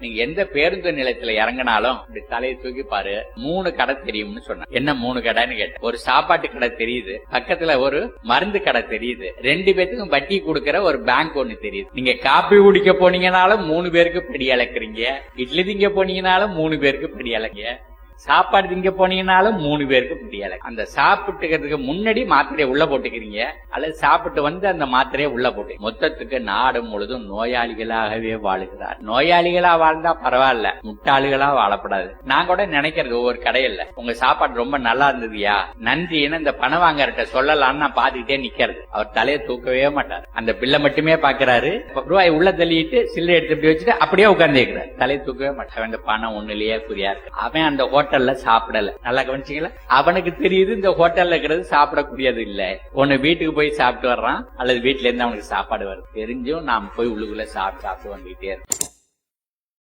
நீங்க எந்த பேருந்து நிலையத்துல இறங்கினாலும் இப்படி தலையை தூக்கி பாரு மூணு கடை தெரியும்னு சொன்ன என்ன மூணு கடைன்னு கேட்டேன். ஒரு சாப்பாட்டு கடை தெரியுது பக்கத்துல ஒரு மருந்து கடை தெரியுது ரெண்டு பேத்துக்கும் வட்டி கொடுக்கற ஒரு பேங்க் ஒண்ணு தெரியுது. நீங்க காப்பி குடிக்க போனீங்கனாலும் மூணு பேருக்கு படி அளக்குறீங்க இட்லி திங்க போனீங்கனாலும் மூணு பேருக்கு படி அளங்க சாப்பாடு திங்க போனீங்கனாலும் மூணு பேருக்கு முடியல. அந்த சாப்பிட்டுக்கிறதுக்கு முன்னாடி மாத்திரையை உள்ள போட்டுக்கிறீங்க. அல்லது சாப்பிட்டு வந்து அந்த மாத்திரையை உள்ள போட்டு. மொத்தத்துக்கு நாடு முழுதும் நோயாளிகளாகவே வாழுகிறார். நோயாளிகளா வாழ்ந்தா பரவாயில்ல. முட்டாளிகளா வாழப்படாது. நான் கூட நினைக்கிறது ஒவ்வொரு கடையில. உங்க சாப்பாடு ரொம்ப நல்லா இருந்ததுயா? நன்றின்னு இந்த பணம் வாங்கறட்ட சொல்லலாம்னு நான் பாத்துக்கிட்டே நிக்கிறது. அவர் தலையை தூக்கவே மாட்டார். அந்த பில்லை மட்டுமே பாக்குறாரு. ரூபாய் உள்ள தள்ளிட்டு சில்லறை எடுத்து வச்சுட்டு அப்படியே உட்கார்ந்து தலையை தூக்கவே மாட்டான் இந்த பணம் ஒண்ணுலயே புரியா இருக்கு அவன் அந்த ஹோட்டல்ல சாப்பிடல. நல்லா கவனிச்சீங்களா அவனுக்கு தெரியுது இந்த ஹோட்டல்ல இருக்கிறது சாப்பிடக்கூடியது இல்ல. ஒண்ணு வீட்டுக்கு போய் சாப்பிட்டு வர்றான் அல்லது வீட்டுல இருந்து அவனுக்கு சாப்பாடு வருது. தெரிஞ்சும் நாம் போய் உள்ளுக்குள்ள சாப்பிட்டு சாப்பிட்டு வந்துகிட்டே இருக்கோம்.